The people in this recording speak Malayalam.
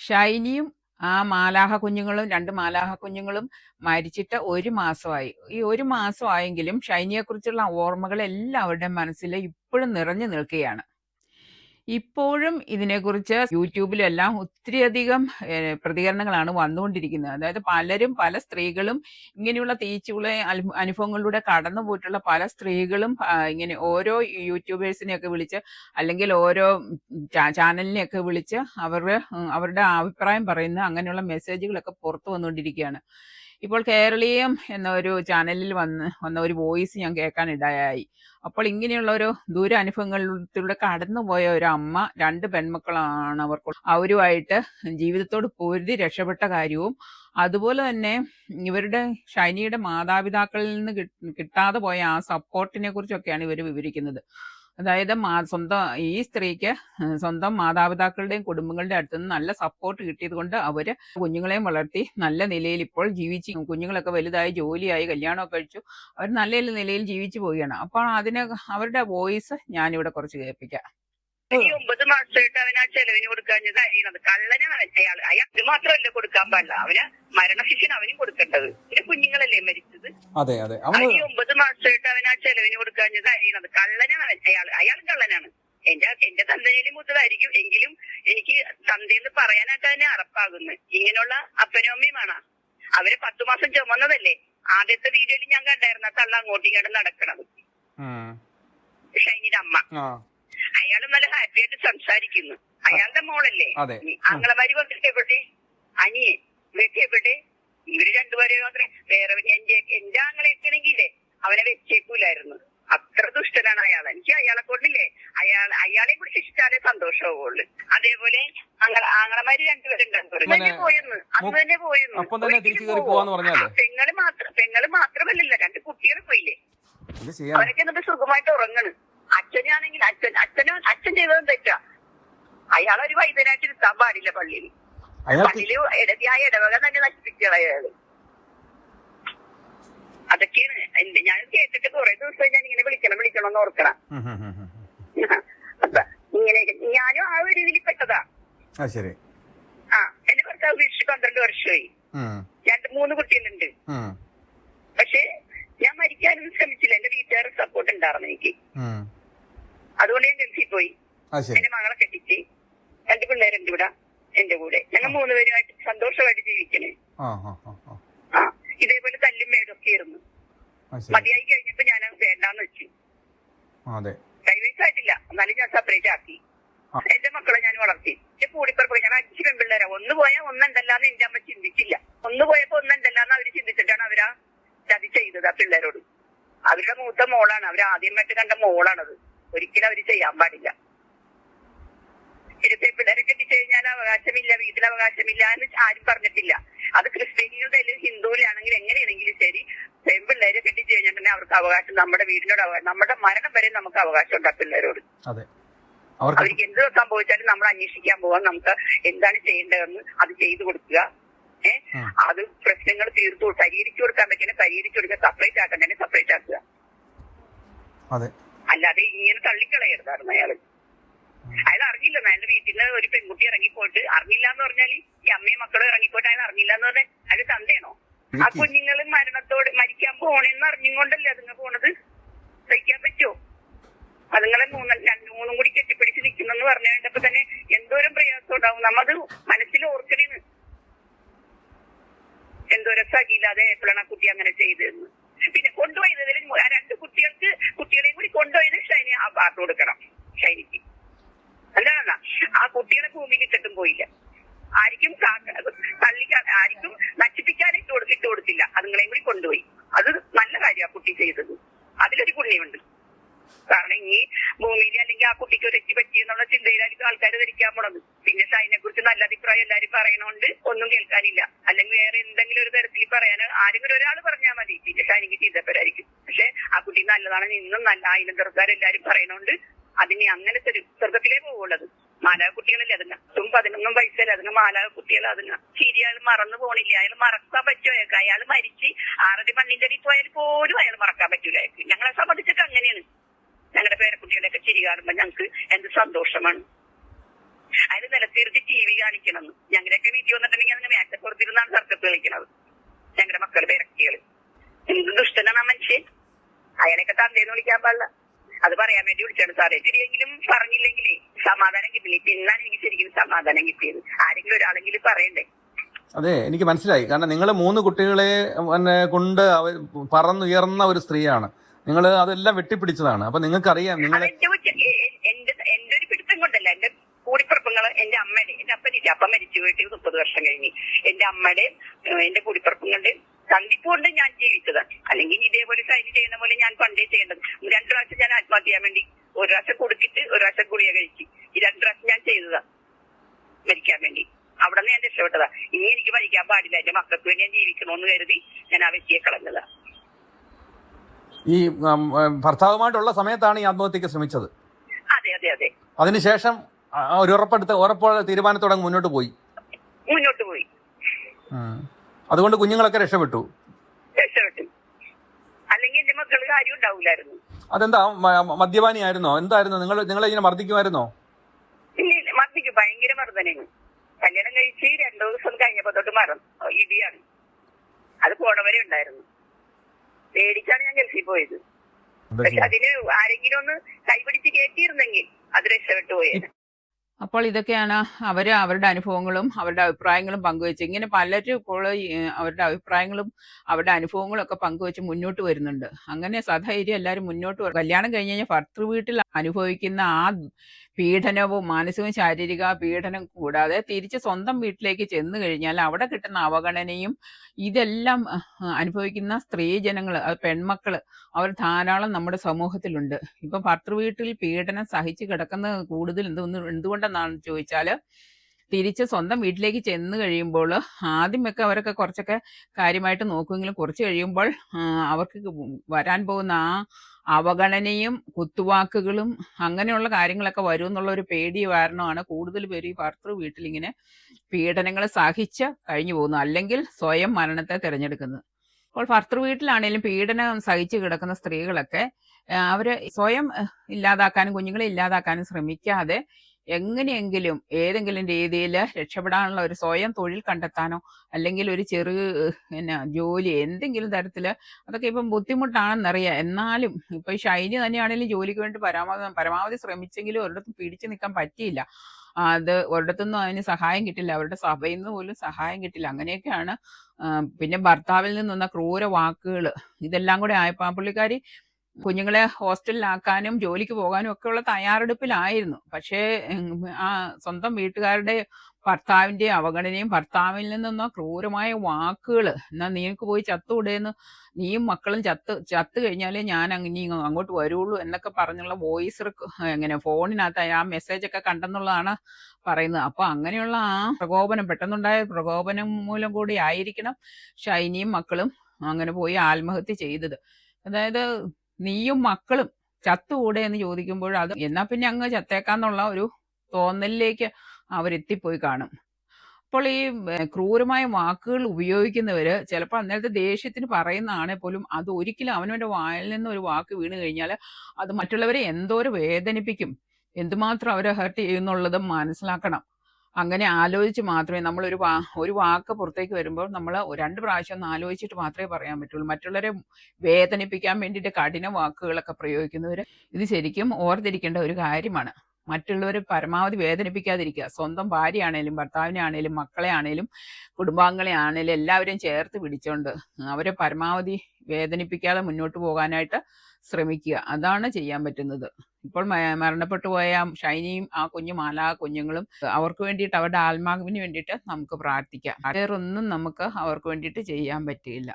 ഷൈനിയും ആ മാലാഹ കുഞ്ഞുങ്ങളും രണ്ട് മാലാഹ കുഞ്ഞുങ്ങളും മരിച്ചിട്ട് ഒരു മാസമായി. ഈ ഒരു മാസമായെങ്കിലും ഷൈനിയെക്കുറിച്ചുള്ള ഓർമ്മകൾ എല്ലാവരുടെയും മനസ്സിൽ ഇപ്പോഴും നിറഞ്ഞു നിൽക്കുകയാണ്. ഇപ്പോഴും ഇതിനെക്കുറിച്ച് യൂട്യൂബിലെല്ലാം ഒത്തിരിയധികം ഏഹ്, പ്രതികരണങ്ങളാണ് വന്നുകൊണ്ടിരിക്കുന്നത്. അതായത് പലരും പല സ്ത്രീകളും ഇങ്ങനെയുള്ള തീച്ചുള അനുഭവങ്ങളിലൂടെ കടന്നു പോയിട്ടുള്ള പല സ്ത്രീകളും ഇങ്ങനെ ഓരോ യൂട്യൂബേഴ്സിനെയൊക്കെ വിളിച്ച് അല്ലെങ്കിൽ ഓരോ ചാനലിനെയൊക്കെ വിളിച്ച് അവർ അവരുടെ അഭിപ്രായം പറയുന്ന അങ്ങനെയുള്ള മെസ്സേജുകളൊക്കെ പുറത്തു വന്നുകൊണ്ടിരിക്കുകയാണ്. ഇപ്പോൾ കേരളീയം എന്ന ഒരു ചാനലിൽ വന്ന് വന്ന ഒരു വോയിസ് ഞാൻ കേൾക്കാൻ ഇടയായി. അപ്പോൾ ഇങ്ങനെയുള്ള ഒരു ദൂരാനുഭവങ്ങളിലൂടെ കടന്നുപോയ ഒരു അമ്മ രണ്ട് പെൺമക്കളാണ് അവർക്ക്. അവരുമായിട്ട് ജീവിതത്തോട് പൊരുതി രക്ഷപ്പെട്ട കാര്യവും അതുപോലെ തന്നെ ഇവരുടെ ഷൈനിയുടെ മാതാപിതാക്കളിൽ നിന്ന് കിട്ടാതെ പോയ ആ സപ്പോർട്ടിനെ കുറിച്ചൊക്കെയാണ് ഇവർ വിവരിക്കുന്നത്. അതായത് മാ- സ്വന്തം ഈ സ്ത്രീക്ക് സ്വന്തം മാതാപിതാക്കളുടെയും കുടുംബങ്ങളുടെയും അടുത്ത് നിന്ന് നല്ല സപ്പോർട്ട് കിട്ടിയത് കൊണ്ട് അവർ കുഞ്ഞുങ്ങളെയും വളർത്തി നല്ല നിലയിൽ ഇപ്പോൾ ജീവിച്ച് കുഞ്ഞുങ്ങളൊക്കെ വലുതായി ജോലിയായി കല്യാണമൊക്കെ കഴിച്ചു. അവർ നല്ല നിലയിൽ ജീവിച്ചു പോവുകയാണ്. അപ്പോൾ അതിന് അവരുടെ വോയിസ് ഞാനിവിടെ കുറച്ച് കേൾപ്പിക്കാം. ഈ ഒമ്പത് മാസമായിട്ട് അവൻ ആ ചെലവിന് കൊടുക്കാഞ്ഞത് അറിയണത് കള്ളനാണ് അയാൾ അയാൾ അത് മാത്രമല്ല കൊടുക്കാൻ പാടില്ല. അവന് മരണശിക്ഷന് അവനും കൊടുക്കേണ്ടത്. പിന്നെ കുഞ്ഞുങ്ങളല്ലേ മരിച്ചത്? അതെ അതെ. ഈ ഒമ്പത് മാസമായിട്ട് അവൻ ആ ചെലവിന് കൊടുക്കാഞ്ഞത് അറിയണത് കള്ളനാണ് അയാൾ അയാൾ കള്ളനാണ്. എന്റെ എന്റെ തന്തയിലും മൂത്തതായിരിക്കും എങ്കിലും എനിക്ക് തന്തയെന്ന് പറയാനായിട്ട് തന്നെ അറപ്പാകുന്നു. ഇങ്ങനെയുള്ള അപ്പനും അമ്മയുമാണ് അവർ പത്തു മാസം ചുമന്നതല്ലേ? ആദ്യത്തെ വീഡിയോയിൽ ഞാൻ കണ്ടായിരുന്നു തള്ള അങ്ങോട്ടും ഇങ്ങോട്ടും നടക്കണത്. ഷൈനിയുടെ അമ്മ. അയാൾ നല്ല ഹാപ്പി ആയിട്ട് സംസാരിക്കുന്നു. അയാളുടെ മോളല്ലേ. ആങ്ങളമാരി വന്നിട്ട് എവിടെ? അനിയെ വീട്ടിൽ എവിടെ? ഇവർ രണ്ടുപേരെ മാത്രമേ വേറെ എന്റെ എന്റെ ആങ്ങളെയൊക്കെ ആണെങ്കിലേ അവനെ വെച്ചേക്കൂലായിരുന്നു. അത്ര ദുഷ്ടനാണ് അയാൾ. എനിക്ക് അയാളെ കൊണ്ടില്ലേ? അയാൾ അയാളെ കുറിച്ച് ഇഷ്ടാലേ സന്തോഷമാവുള്ളൂ അതേപോലെ ആങ്ങള- ആങ്ങളമാര് രണ്ടുപേരുണ്ടായിരുന്നു. പോയെന്ന് അന്ന് തന്നെ പോയെന്ന് പെങ്ങൾ മാത്രം പെങ്ങൾ മാത്രമല്ലല്ലോ. രണ്ട് കുട്ടികൾ പോയില്ലേ? അവരൊക്കെ എന്നിട്ട് സുഖമായിട്ട് ഉറങ്ങണ്. അച്ഛനാണെങ്കിൽ അച്ഛൻ അച്ഛനും അച്ഛൻ ചെയ്തതും തെറ്റാ. അയാളൊരു വൈദ്യനായിട്ട് ഇരുത്താൻ പാടില്ല പള്ളിയിൽ. പള്ളിയിൽ ഇടതിയായ ഇടവക തന്നെ നശിപ്പിക്കണം അയാൾ അതൊക്കെയാണ് ഞാൻ കേട്ടിട്ട് കുറെ ദിവസം ഞാൻ ഇങ്ങനെ വിളിക്കണം വിളിക്കണം എന്ന് ഓർക്കണം ഇങ്ങനെ ഞാനും ആ ഒരു ഇതിൽ പെട്ടതാ. ആ ശരി. ആ എന്റെ ഭർത്താവ് വീട്ടിൽ പന്ത്രണ്ട് വർഷമായി. രണ്ട് മൂന്ന് കുട്ടികളുണ്ട്. പക്ഷെ ഞാൻ മരിക്കാനൊന്നും ശ്രമിച്ചില്ല. എന്റെ വീട്ടുകാരുടെ സപ്പോർട്ട് ഉണ്ടായിരുന്നു എനിക്ക്. അതുകൊണ്ട് ഗൾഫിൽ പോയി. എന്റെ മകളെ കെട്ടിച്ച്. രണ്ട് പിള്ളേരുണ്ട് ഇവിടെ എന്റെ കൂടെ. ഞങ്ങൾ മൂന്നുപേരുമായിട്ട് സന്തോഷമായിട്ട് ജീവിക്കണേ. ആ ഇതേപോലെ തല്ലും മേടൊക്കെ ആയിരുന്നു. മതിയായി കഴിഞ്ഞപ്പോ ഞാൻ വേണ്ടാന്ന് വെച്ചു. കൈവയസായിട്ടില്ല എന്നാലും ഞാൻ സെപ്പറേറ്റ് ആക്കി. എന്റെ മക്കളെ ഞാൻ വളർത്തി. എന്റെ കൂടിപ്പറപ്പ് ഞാൻ അഞ്ച് പെൺപിള്ളേരാ. ഒന്ന് പോയാൽ ഒന്നുണ്ടല്ലാന്ന് എന്റെ അമ്മ ചിന്തിച്ചില്ല. ഒന്ന് പോയപ്പോ ഒന്നുണ്ടല്ലാന്ന് അവർ ചിന്തിച്ചിട്ടാണ് അവരാ ചതി ചെയ്തത് ആ പിള്ളേരോട്. അവരുടെ മൂത്ത മോളാണ്. അവർ ആദ്യമായിട്ട് കണ്ട മോളാണത്. ഒരിക്കലും അവർ ചെയ്യാൻ പാടില്ല. ഇരുത്തെ പിള്ളേരെ കെട്ടിച്ചു കഴിഞ്ഞാൽ അവകാശമില്ല വീട്ടിൽ അവകാശമില്ല എന്ന് ആരും പറഞ്ഞിട്ടില്ല. അത് ക്രിസ്ത്യാനികളുടെ അല്ലെങ്കിൽ ഹിന്ദുവിലാണെങ്കിൽ എങ്ങനെയാണെങ്കിലും ശരി പെൺപിള്ളേരെ കെട്ടിച്ചു തന്നെ അവർക്ക് അവകാശം നമ്മുടെ വീടിനോട് അവകാശം നമ്മുടെ മരണം വരെ നമുക്ക് അവകാശം ഉണ്ട് ആ പിള്ളേരോട്. അവർക്ക് എന്ത് സംഭവിച്ചാലും നമ്മൾ അന്വേഷിക്കാൻ പോവാം നമുക്ക് എന്താണ് ചെയ്യേണ്ടതെന്ന് അത് ചെയ്തു കൊടുക്കുക. ഏഹ് അത് പ്രശ്നങ്ങൾ തീർത്തു പരിഹരിച്ചു കൊടുക്കാൻ പറ്റുന്ന പരിഹരിച്ചു കൊടുക്കുക സെപ്പറേറ്റ് ആക്കണ്ടേ സെപ്പറേറ്റ് ആക്കുക. അതെ. അല്ലാതെ ഇങ്ങനെ തള്ളിക്കളയരുതായിരുന്നു അയാൾ. അയാൾ അറിഞ്ഞില്ല അയാളുടെ വീട്ടിൽ നിന്ന് ഒരു പെൺകുട്ടി ഇറങ്ങിപ്പോയിട്ട് അറിഞ്ഞില്ല എന്ന് പറഞ്ഞാൽ ഈ അമ്മയും മക്കളും ഇറങ്ങിപ്പോയിട്ട് അയാൾ അറിഞ്ഞില്ല എന്ന് പറഞ്ഞാൽ അയാൾ തന്തയാണോ ആ. കുഞ്ഞുങ്ങൾ മരണത്തോട് മരിക്കാൻ പോണെന്ന് അറിഞ്ഞുകൊണ്ടല്ലേ അതുങ്ങ പോണത്? സഹിക്കാൻ പറ്റുമോ അതുങ്ങളെ മൂന്ന് രണ്ടു മൂന്നും കൂടി കെട്ടിപ്പിടിച്ച് നിൽക്കുന്നെന്ന് പറഞ്ഞു കഴിഞ്ഞപ്പോ തന്നെ എന്തോരം പ്രയാസം ഉണ്ടാവും. നമ്മത് മനസ്സിൽ ഓർക്കണേന്ന്. എന്തോരം സഖിയില്ലാതെ എപ്പോഴാണ് ആ കുട്ടി അങ്ങനെ ചെയ്തതെന്ന്. കൊണ്ടുപോയതിൽ രണ്ട് കുട്ടികൾക്ക് കുട്ടികളെയും കൂടി കൊണ്ടുപോയത് ഷൈനി ആ പാട്ട് കൊടുക്കണം ഷൈനിക്ക്. അല്ലാതെ ആ കുട്ടികളെ ഭൂമിയിൽ ഇട്ടിട്ടും പോയില്ല. ആർക്കും കാക്ക- ആരിക്കും നശിപ്പിക്കാൻ ഇട്ട് കൊടുത്തിട്ട് കൊടുത്തില്ല. അതുങ്ങളെയും കൂടി കൊണ്ടുപോയി. അത് നല്ല കാര്യം ആ കുട്ടി ചെയ്തത്. അതിലൊരു പുണ്യമുണ്ട്. കാരണം ഇനി ഭൂമിയിൽ അല്ലെങ്കിൽ ആ കുട്ടിക്ക് തെറ്റ് പറ്റി എന്നുള്ള ചിന്തയിലായിരിക്കും ആൾക്കാർ ധരിക്കാൻ പോണത്. പിന്നെ ഷൈനെ കുറിച്ച് നല്ല അഭിപ്രായം എല്ലാരും പറയണോണ്ട് ഒന്നും കേൾക്കാനില്ല. അല്ലെങ്കിൽ വേറെ എന്തെങ്കിലും ഒരു തരത്തിൽ പറയാൻ ആരെങ്കിലും ഒരാൾ പറഞ്ഞാൽ മതി. പിന്നെ ഷൈനിക്ക് ചീത്തപ്പരായിരിക്കും പക്ഷെ ആ കുട്ടി നല്ലതാണ് ഇന്നും നല്ല ആയിരം ചെറുക്കാരെല്ലാരും പറയണോണ്ട് അതിനെ അങ്ങനത്തെ ഒരു സ്വർഗത്തിലേ പോവുള്ളത് മാലാക കുട്ടികളല്ലേ അതിന്? അതും പതിനൊന്നും വയസ്സല്ലേ? അതിന് മാലാക കുട്ടികൾ അതിന്? ശരി അയാൾ മറന്നു പോണില്ല. അയാൾ മറക്കാൻ പറ്റുമോ അയാൾക്ക്? അയാൾ മരിച്ച് ആറടി മണ്ണിന്റെ അടി പോയാൽ പോലും അയാൾ മറക്കാൻ പറ്റൂല ഞങ്ങളെ സംബന്ധിച്ചിട്ട് അങ്ങനെയാണ്. ഞങ്ങളുടെ പേരക്കുട്ടികളെയൊക്കെ ചിരി കാണുമ്പോ ഞങ്ങൾക്ക് എന്ത് സന്തോഷമാണ്. അതിന് നിലത്തിരുത്തി ടി വി കാണിക്കണം. ഞങ്ങളുടെയൊക്കെ വീട്ടിൽ വന്നിട്ടുണ്ടെങ്കിൽ അതിന് മേക്കപ്പുറത്തിരുന്നാണ് സർക്കസ് കളിക്കണത്. ഞങ്ങളുടെ മക്കളുടെ ഇറക്കികൾ എന്ത് ദുഷ്ടനാണ് മനുഷ്യൻ? അയാളെയൊക്കെ തന്തേന്ന് വിളിക്കാൻ പാടില്ല. അത് പറയാൻ വേണ്ടി വിളിച്ചാണ് സാറേ. ശരിയെങ്കിലും പറഞ്ഞില്ലെങ്കിലേ സമാധാനം കിട്ടില്ല. പിന്നാണ് എനിക്ക് ശരിക്കും സമാധാനം കിട്ടിയത്. ആരെങ്കിലും ഒരാളെങ്കിലും പറയണ്ടേ? അതെ എനിക്ക് മനസ്സിലായി. കാരണം നിങ്ങൾ മൂന്ന് കുട്ടികളെ കൊണ്ട് പറന്നുയർന്ന ഒരു സ്ത്രീയാണ്. നിങ്ങൾ അതെല്ലാം വെട്ടിപ്പിടിച്ചതാണ്. അപ്പൊ നിങ്ങൾക്കറിയാം നിങ്ങൾ എന്റെ ഒരു പിടുത്തം കൊണ്ടല്ല എന്റെ കൂടിപ്പിറപ്പുകൾ എന്റെ അമ്മയുടെ എന്റെ അപ്പനില്ല അപ്പ മരിച്ചു പോയിട്ട് മുപ്പത് വർഷം കഴിഞ്ഞ്. എന്റെ അമ്മയുടെയും എന്റെ കൂടിപ്പിറപ്പുകളുടെ സന്ധിപ്പുകൊണ്ട് ഞാൻ ജീവിച്ചത്. അല്ലെങ്കിൽ ഇതേപോലെ സൈന് ചെയ്യുന്ന പോലെ ഞാൻ പണ്ടേ ചെയ്യേണ്ടത്. രണ്ടു പ്രാവശ്യം ഞാൻ ആത്മഹത്യ ചെയ്യാൻ വേണ്ടി ഒരു പ്രാവശ്യം കൊടുത്തിട്ട് ഒരു പ്രാവശ്യം ഗുളിക കഴിച്ച്. ഈ രണ്ടു പ്രാവശ്യം ഞാൻ ചെയ്തതാ മരിക്കാൻ വേണ്ടി. അവിടെ നിന്ന് ഞാൻ രക്ഷപ്പെട്ടതാ. ഇനി എനിക്ക് മരിക്കാൻ പാടില്ല. എന്റെ മക്കൾക്ക് വേണ്ടി ഞാൻ ജീവിക്കണമെന്ന് കരുതി ഞാൻ ആ വ്യക്തിയെ കളഞ്ഞതാ. ഈ ഭർത്താവുമായിട്ടുള്ള സമയത്താണ് ഈ ആത്മഹത്യക്ക് ശ്രമിച്ചത്. അതെ അതെ അതെ. അതിനുശേഷം ഒരു ഉറപ്പെടുത്ത ഉറപ്പുള്ള തീരുമാനത്തോടെ മുന്നോട്ട് പോയി. മുന്നോട്ട് പോയി. അതുകൊണ്ട് കുഞ്ഞുങ്ങളൊക്കെ രക്ഷപ്പെട്ടു. രക്ഷപ്പെട്ടു. അല്ലെങ്കിൽ എന്റെ ഉണ്ടാവില്ലായിരുന്നു. അതെന്താ മദ്യപാനി മദ്യപാനിയായിരുന്നോ? എന്തായിരുന്നു? നിങ്ങൾ നിങ്ങളെ ഇങ്ങനെ മർദ്ദിക്കുമായിരുന്നോ? മർദ്ദിക്കും. ഭയങ്കര കല്യാണം കഴിച്ച് രണ്ടു ദിവസം കഴിഞ്ഞപ്പോ തൊട്ട് മറന്നു. ഇടിയാണ്. അത് പോണവരെ ഉണ്ടായിരുന്നു. പേടിച്ചാണ് ഞാൻ ഗൾഫിൽ പോയത്. പക്ഷെ അതിന് ആരെങ്കിലും ഒന്ന് കൈപിടിച്ച് കയറ്റിയിരുന്നെങ്കിൽ അത് രക്ഷപ്പെട്ടു പോയത് അപ്പോൾ ഇതൊക്കെയാണ് അവർ അവരുടെ അനുഭവങ്ങളും അവരുടെ അഭിപ്രായങ്ങളും പങ്കുവെച്ച്. ഇങ്ങനെ പലരും ഇപ്പോൾ അവരുടെ അഭിപ്രായങ്ങളും അവരുടെ അനുഭവങ്ങളും ഒക്കെ പങ്കുവെച്ച് മുന്നോട്ട് വരുന്നുണ്ട്. അങ്ങനെ സധൈര്യം എല്ലാവരും മുന്നോട്ട് വരും കല്യാണം കഴിഞ്ഞ് കഴിഞ്ഞാൽ ഭർത്തൃ വീട്ടിൽ അനുഭവിക്കുന്ന ആ പീഡനവും മാനസികവും ശാരീരിക പീഡനം കൂടാതെ തിരിച്ച് സ്വന്തം വീട്ടിലേക്ക് ചെന്നു കഴിഞ്ഞാൽ അവിടെ കിട്ടുന്ന അവഗണനയും ഇതെല്ലാം അനുഭവിക്കുന്ന സ്ത്രീ ജനങ്ങൾ പെൺമക്കൾ അവർ ധാരാളം നമ്മുടെ സമൂഹത്തിലുണ്ട്. ഇപ്പൊ ഭർത്തൃ വീട്ടിൽ പീഡനം സഹിച്ചു കിടക്കുന്നത് കൂടുതൽ എന്തുകൊണ്ടെന്നാണെന്ന് എന്തുകൊണ്ടെന്നാണ് ചോദിച്ചാൽ തിരിച്ച് സ്വന്തം വീട്ടിലേക്ക് ചെന്ന് കഴിയുമ്പോൾ ആദ്യമൊക്കെ അവരൊക്കെ കുറച്ചൊക്കെ കാര്യമായിട്ട് നോക്കുമെങ്കിലും കുറച്ച് കഴിയുമ്പോൾ അവർക്ക് വരാൻ പോകുന്ന ആ അവഗണനയും കുത്തുവാക്കുകളും അങ്ങനെയുള്ള കാര്യങ്ങളൊക്കെ വരും എന്നുള്ള ഒരു പേടി കാരണമാണ് കൂടുതൽ പേര് ഈ ഭർത്തൃ വീട്ടിലിങ്ങനെ പീഡനങ്ങൾ സഹിച്ച് കഴിഞ്ഞു പോകുന്നത്. അല്ലെങ്കിൽ സ്വയം മരണത്തെ തിരഞ്ഞെടുക്കുന്നത്. അപ്പോൾ ഭർത്തൃ വീട്ടിലാണെങ്കിലും പീഡനം സഹിച്ച് കിടക്കുന്ന സ്ത്രീകളൊക്കെ അവർ സ്വയം ഇല്ലാതാക്കാനും കുഞ്ഞുങ്ങളെ ഇല്ലാതാക്കാനും ശ്രമിക്കാതെ എങ്ങനെയെങ്കിലും ഏതെങ്കിലും രീതിയിൽ രക്ഷപ്പെടാനുള്ള ഒരു സ്വയം തൊഴിൽ കണ്ടെത്താനോ അല്ലെങ്കിൽ ഒരു ചെറു പിന്നെ ജോലി എന്തെങ്കിലും തരത്തിൽ അതൊക്കെ ഇപ്പം ബുദ്ധിമുട്ടാണെന്നറിയാം. എന്നാലും ഇപ്പൊ ഷൈനി തന്നെയാണെങ്കിലും ജോലിക്ക് വേണ്ടി പരമാവധി പരമാവധി ശ്രമിച്ചെങ്കിലും ഒരിടത്തും പിടിച്ചു നിൽക്കാൻ പറ്റിയില്ല. അത് ഒരിടത്തുനിന്നും അതിന് സഹായം കിട്ടില്ല. അവരുടെ സഭയിൽ നിന്ന് പോലും സഹായം കിട്ടില്ല. അങ്ങനെയൊക്കെയാണ് പിന്നെ ഭർത്താവിൽ നിന്നുള്ള ക്രൂര വാക്കുകൾ ഇതെല്ലാം കൂടെ ആയപ്പോൾ ആ പുള്ളിക്കാരി കുഞ്ഞുങ്ങളെ ഹോസ്റ്റലിലാക്കാനും ജോലിക്ക് പോകാനും ഒക്കെ ഉള്ള തയ്യാറെടുപ്പിലായിരുന്നു. പക്ഷേ ആ സ്വന്തം വീട്ടുകാരുടെ ഭർത്താവിന്റെ അവഗണനയും ഭർത്താവിൽ നിന്നെന്ന ക്രൂരമായ വാക്കുകൾ എന്നാ നിനക്ക് പോയി ചത്തുവിടേന്ന് നീയും മക്കളും ചത്ത് ചത്ത് കഴിഞ്ഞാലേ ഞാൻ ഇനി അങ്ങോട്ട് വരുള്ളൂ എന്നൊക്കെ പറഞ്ഞുള്ള വോയിസ് എങ്ങനെ ഫോണിനകത്ത് ആ മെസ്സേജ് ഒക്കെ കണ്ടെന്നുള്ളതാണ് പറയുന്നത്. അപ്പൊ അങ്ങനെയുള്ള ആ പ്രകോപനം പെട്ടെന്നുണ്ടായ പ്രകോപനം മൂലം കൂടി ആയിരിക്കണം ഷൈനിയും മക്കളും അങ്ങനെ പോയി ആത്മഹത്യ ചെയ്തത്. അതായത് നീയും മക്കളും ചത്തുകൂടെ എന്ന് ചോദിക്കുമ്പോൾ അത് എന്നാ പിന്നെ അങ്ങ് ചത്തേക്കാന്നുള്ള ഒരു തോന്നലിലേക്ക് അവരെത്തിപ്പോയി കാണും. അപ്പോൾ ഈ ക്രൂരമായ വാക്കുകൾ ഉപയോഗിക്കുന്നവര് ചിലപ്പോൾ അന്നേരത്തെ ദേഷ്യത്തിന് പറയുന്നതാണെ പോലും അത് ഒരിക്കലും അവനവന്റെ വായിൽ നിന്ന് ഒരു വാക്ക് വീണ് കഴിഞ്ഞാൽ അത് മറ്റുള്ളവരെ എന്തോരം വേദനിപ്പിക്കും. എന്തുമാത്രം അവരെ ഹേർട്ട് ചെയ്യുന്നുള്ളതും മനസ്സിലാക്കണം. അങ്ങനെ ആലോചിച്ച് മാത്രമേ നമ്മൾ ഒരു വാ ഒരു വാക്ക് പുറത്തേക്ക് വരുമ്പോൾ നമ്മൾ രണ്ട് പ്രാവശ്യം ഒന്ന് ആലോചിച്ചിട്ട് മാത്രമേ പറയാൻ പറ്റുള്ളൂ. മറ്റുള്ളവരെ വേദനിപ്പിക്കാൻ വേണ്ടിയിട്ട് കഠിന വാക്കുകളൊക്കെ പ്രയോഗിക്കുന്നവർ ഇത് ശരിക്കും ഓർത്തിരിക്കേണ്ട ഒരു കാര്യമാണ്. മറ്റുള്ളവരെ പരമാവധി വേദനിപ്പിക്കാതിരിക്കുക. സ്വന്തം ഭാര്യയാണേലും ഭർത്താവിനെ ആണേലും മക്കളെ ആണേലും കുടുംബാംഗങ്ങളെ ആണേലും എല്ലാവരെയും ചേർത്ത് പിടിച്ചോണ്ട് അവരെ പരമാവധി വേദനിപ്പിക്കാതെ മുന്നോട്ട് പോകാനായിട്ട് ശ്രമിക്കുക. അതാണ് ചെയ്യാൻ പറ്റുന്നത്. ഇപ്പോൾ മരണപ്പെട്ടു പോയ ഷൈനിയും ആ കുഞ്ഞു മാലാ കുഞ്ഞുങ്ങളും അവർക്ക് വേണ്ടിയിട്ട് അവരുടെ ആത്മാവിന് വേണ്ടിയിട്ട് നമുക്ക് പ്രാർത്ഥിക്കാം. വേറൊന്നും നമുക്ക് അവർക്ക് വേണ്ടിയിട്ട് ചെയ്യാൻ പറ്റിയില്ല.